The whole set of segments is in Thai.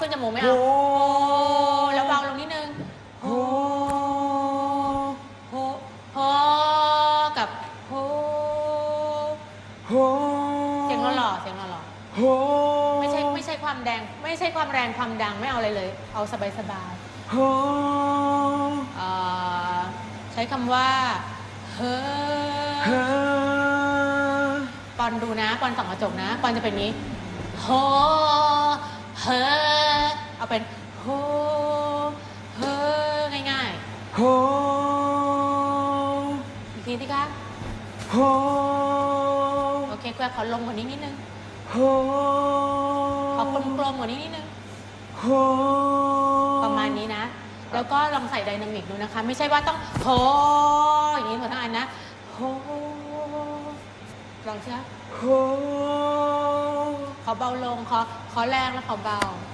ขึ้นจมูกไม่โฮเอาแล้วเบาลงนิดนึงโฮโฮโฮกับโฮโฮเสียงหล่อๆเสียงหล่อโฮๆไม่ใช่ไม่ใช่ความแดง ไม่ใช่ความแรงความดังไม่เอาอะไรเลย เอาสบายโฮๆเอ่อใช้คำว่าเฮ้เฮ้ปอนดูนะ ปอนส่องกระจกนะ ปอนจะเป็นนี้โฮเฮ เอาเป็นโฮเฮง่ายโฮๆ อีกทีสิคะโฮโอเคแควขอลงกว่านี้นิดนึง โฮขอกลมๆกว่านี้นิดนึง โฮประมาณนี้นะ แล้วก็ลองใส่ไดนามิกดูนะคะ ไม่ใช่ว่าต้องโฮอย่างนี้หมดทั้งอันนะโฮลองสิคะโฮขอเบาลงขอขอแรงแล้วขอเบา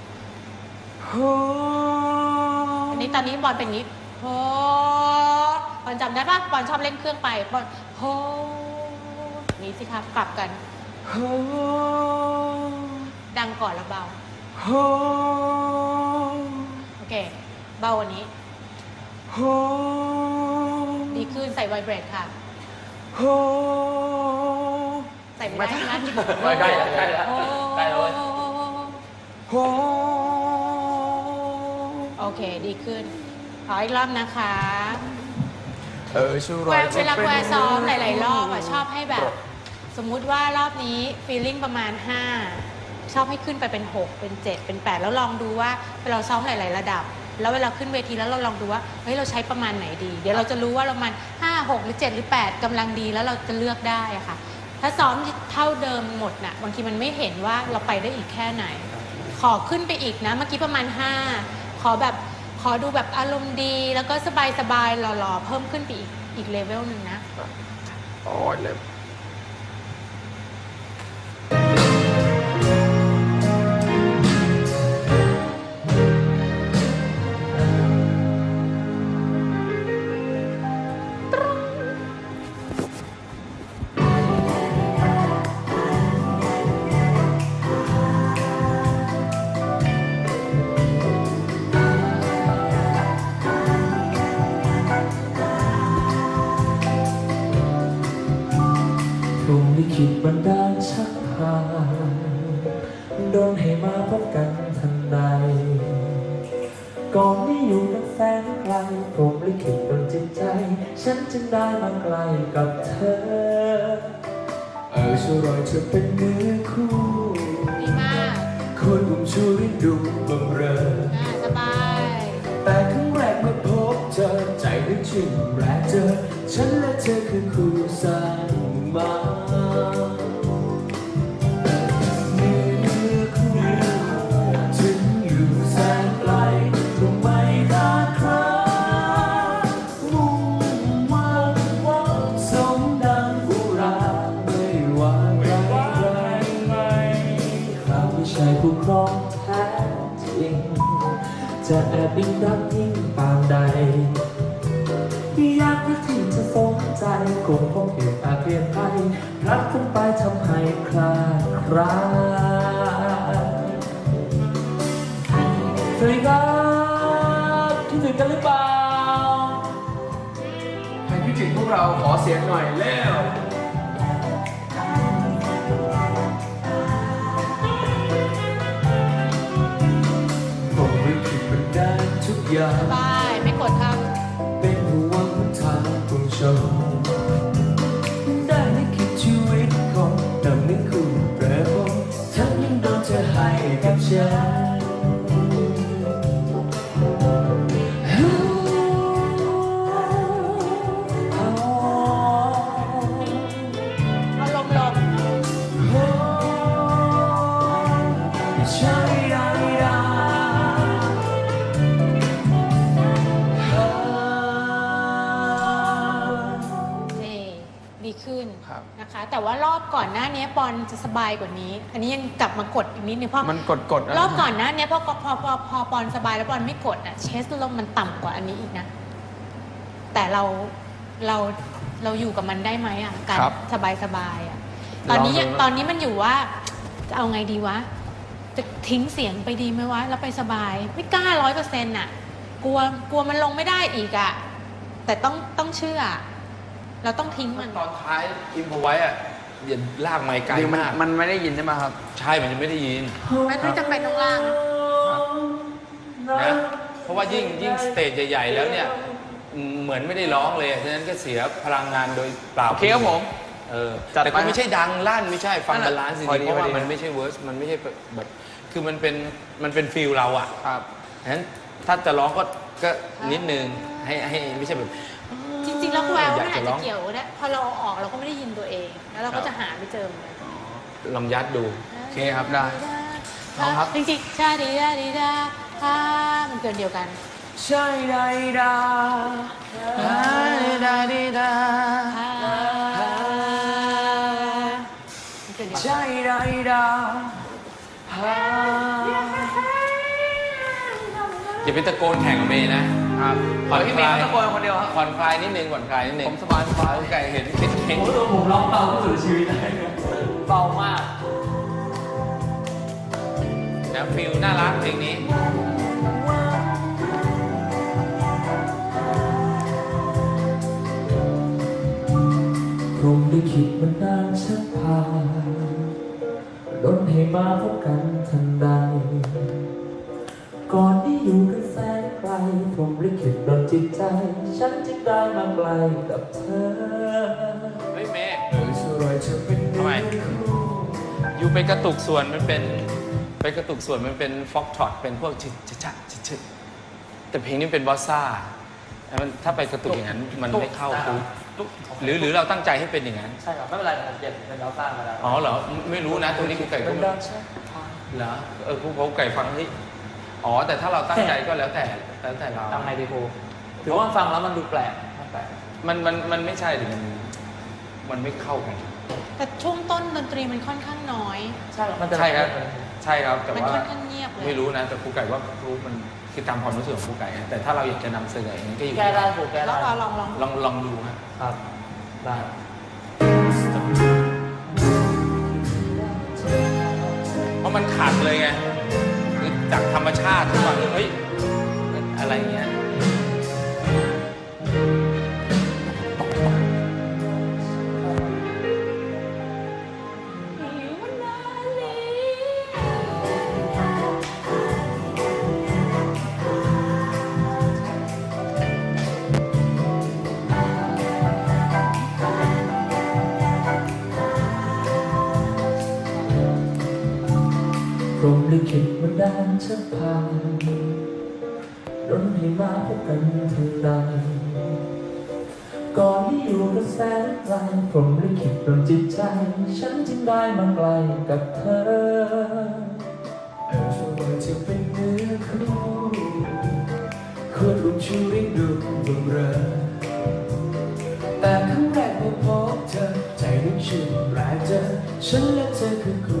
โฮ อันนี้ตอนนี้บอลเป็นอย่างนี้โฮบอลจำได้ปะบอลชอบเล่นเครื่องไปบอลโฮนี่สิครับกลับกันโฮดังก่อนแล้วเบาโฮโอเค เบากวันนี้โฮดีขึ้นใส่ไวเบรดค่ะโฮใส่ไม่ได้ใช่ไหมไม่ได้แล้วใกล้แล้วโฮใกล้แล้วเว้ยโฮโอ เค ดีขึ้น ขออีกรอบนะคะ เออชูรแวอยเวลาแวร์ซ้อมหลาย ๆ รอบอะชอบให้แบบ สมมุติว่ารอบนี้ฟีลลิ่งประมาณ 5 ชอบให้ขึ้นไปเป็น 6 เป็น 7 เป็น 8 แล้วลองดูว่าเวลาซ้อมหลาย ๆ ระดับ แล้วเวลาขึ้นเวทีแล้วเราลองดูว่าเฮ้ยเราใช้ประมาณไหนดี เดี๋ยวเราจะรู้ว่าเรามัน5 6 หรือ 7 หรือ 8กำลังดีแล้วเราจะเลือกได้อะค่ะ ถ้าซ้อมเท่าเดิมหมดน่ะบางทีมันไม่เห็นว่าเราไปได้อีกแค่ไหน ขอขึ้นไปอีกนะ เมื่อกี้ประมาณ 5 ขอแบบขอดูแบบอารมณ์ดี แล้วก็สบายๆหล่อๆ เพิ่มขึ้นไปอีกอีกเลเวลหนึ่งนะโอ้ยเลย รุ่งลิขิตบันดาลชักพาโดนให้มาพบกันทันใดก่อนนี้อยู่กันแสนไกลพรหมลิขิตโดนจิตใจ ฉันจึงได้มาใกล้กับเธอ เออช่วยรอยเธอเป็นเนื้อคู่ดีมากคนอุ้มชูริดูบังเรออ่าสบาย แต่ครั้งแรกเมื่อพบเจอใจนึกชื่นแรกเจอ ฉันและเธอคือคู่สร้างมา อยากรักที่จะสนใจคงพบเหตุอาเพียนไปรักขึ้นไปทำให้คลาดคลาสวัสดีครับคิดถึงกันหรือเปล่าใครคิดถึงพวกเราขอเสียงหน่อยเร็ว กั ครับนะคะ แต่ว่ารอบก่อนหน้านี้ปอนจะสบายกว่านี้ อันนี้ยังกลับมากดอีกนิดนึงเพราะมันกดกดรอบก่อนหน้านี้พอพอพอพอพอปอนสบายแล้วปอนไม่กดอะเชสลมมันต่ำกว่าอันนี้อีกนะ แต่เราเราเราอยู่กับมันได้ไหมอะการสบายสบายๆอะตอนนี้ยังตอนนี้มันอยู่ว่าจะเอาไงดีวะจะทิ้งเสียงไปดีไหมวะ แล้วไปสบาย ไม่กล้าร้อยเปอร์เซ็นต์อะ กลัวกลัวมันลงไม่ได้อีกอะ แต่ต้องต้องเชื่อ เราต้องทิ้งมัน ตอนท้ายอิมพอไว้อะอย่าลากไมค์ไกลจริงมันมากมันไม่ได้ยินใช่ไหมครับ ใช่มันจะไม่ได้ยินไม่ไม่จำเป็นต้องล่างนะเพราะว่ายิ่งยิ่งสเตจใหญ่ๆแล้วเนี่ยอืมเหมือนไม่ได้ร้องเลยฉะนั้นก็เสียพลังงานโดยเปล่าโอเคครับผมเออจัดแต่ไปก็ไม่ใช่ดังลั่นไม่ใช่ฟังนั่นบาแหละลานซ์สิพอดีเพราะว่าพอดีมันไม่ใช่เวิร์สมันไม่ใช่แบบคือมันเป็นมันเป็นฟิลเราอะครับฉะนั้นถ้าจะร้องก็ก็นิดนึงให้ให้ไม่ใช่แบบจ ริงๆแล้วแววอยามักนอาจะจร้จะองเกี่ยวนะพอเราเอาออกเราก็ไม่ได้ยินตัวเอง แล้วเราก็จะหาไม่เจอเหมือนกันลองยัดดูโอเคครับได้ ลองครับ จริงๆชาดีดาดีดาฮามันเกินเดียวกันใช่ไดดาดาดาดีดาฮามันเกินเดียวกันใช่ไดดาฮาอย่าไปตะโกนแข่งกับเมย์นะ ครับผ่อนพี่คเมย์ลายเขาตะโกนคนเดียวครับ ผ่อนคลายนิดนึงผ่อนคลายนิดนึงผมสบายสบาย ไก่เห็นเห็นเห็นโอ้ตัวผมร้องเบาที่สุดในชีวิตเลยเบามาก นะฟิลน่ารักเพลงนี้ พรหมลิขิตมันนานชักพาดนให้มาพบกันทันใด ก่อนที่อยู่กัน มลิขิตดนจิตใจ ฉันจึงได้มาไกลกับเธอเฮ้ยเมย์เออสวยจะเป็นทำไมอยู่ไปกระตุกส่วนมันเป็น ไปกระตุกส่วนมันเป็นฟ็อกช็อตเป็นพวกชิชชะชิชแต่เพลงนี้เป็นบอสซ่าแล้วมันถ้าไปกระตุกอย่างนั้นมันไม่เข้าคูหรือหรือเราตั้งใจให้เป็นอย่างนั้นใช่ครับไม่เป็นไรผมเปลี่ยนเป็นดาวซ่ามาแล้วอ๋อเหรอไม่รู้นะตรงนี้ครูไก่ก็เป็นไม่ดาวชักพาเหรอเออครูครูไก่ฟังเฮ้ย อ๋อ แต่ถ้าเราตั้งใจก็แล้วแต่แล้วแต่เราทำไงดีครูถือว่าฟังแล้วมันดูแปลกมันแปลกมันมันมันไม่ใช่ดิมันมันไม่เข้ากัน แต่ช่วงต้นดนตรีมันค่อนข้างน้อย ใช่มันจะใช่ครับใช่ครับแต่มันว่าค่อนข้างเงียบเลยไม่รู้นะแต่ครูไก่ว่าครูมันคือตามความรู้สึกของครูไก่นะแต่ถ้าเราอยากจะนำเสนออย่างนี้ก็อยู่แก้ได้ครูแก้ลได้องลองลองลองลองลองดูฮะครับได้เพราะมันขาดเลยไงคือ จากธรรมชาติทุกวันเฮ้ยอะไรเงี้ย พรหมลิขิตมันดานชักพาดนให้มาพบกันทันใดก่อนที่อยู่กันแสนไกลพรหมลิขิตดนจิตใจ ฉันจึงได้มาไกลกับเธอเออสวยจะเป็นเนื้อคู่คตรรุ่งชูริ่งดูบังเรอแต่ครั้งแรกเมื่อพบเธอ ใจนึกชื่นแรงเจอฉันและเธอคือคู่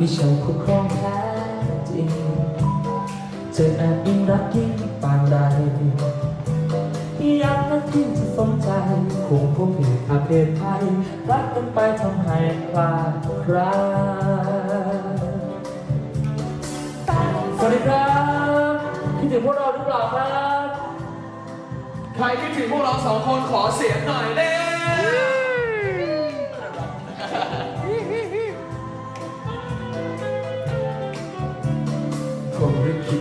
ม่ใช่คู่ครองแท้จริงเจะแอบยิ่งรักยิ่งปานใดอยากนักที่จะสนใจคงพบเหตุอาเพศภัยรักกันไปทำให้พลาดคราสวัสดีครับคิดถึงพวกเราหรือเปล่าครับ ใครคิดถึงพวกเราสองคนขอเสียงหน่อยเด้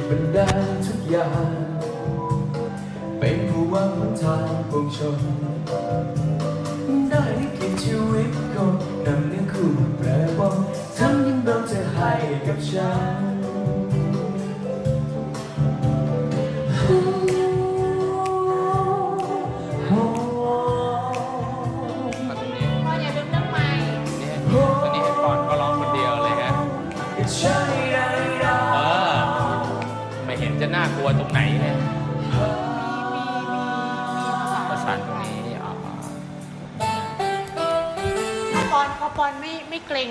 บันดเป็นได้ทุกอย่าง เป็นผู้วางหนทางปวงชน ได้กินชีวิตก็นำเนื้อคู่มาแปรปรวนทำยิ่งเราจะให้กับฉัน วัวตรงไหนเลยมีมีมีภาษาประสานตรงนี้อ๋ออนพอปอนไม่ไม่เกรง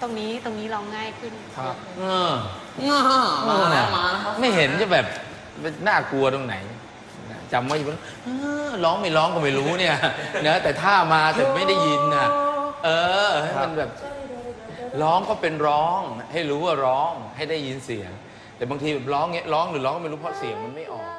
ตรงนี้ตรงนี้ร้องง่ายขึ้นครับเออมาแล้วมาไม่เห็นจะแบบน่ากลัวตรงไหนจำไว้อยู่ว่าเออร้องไม่ร้องก็ไม่รู้เนี่ยนะแต่ถ้ามาแต่ไม่ได้ยินน่ะเออให้มันแบบ ร้องก็เป็นร้อง ให้รู้ว่าร้องให้ได้ยินเสียง แต่บางทีแบบร้องเงี้ยร้องหรือร้องก็ไม่รู้เพราะเสียงมันไม่ออก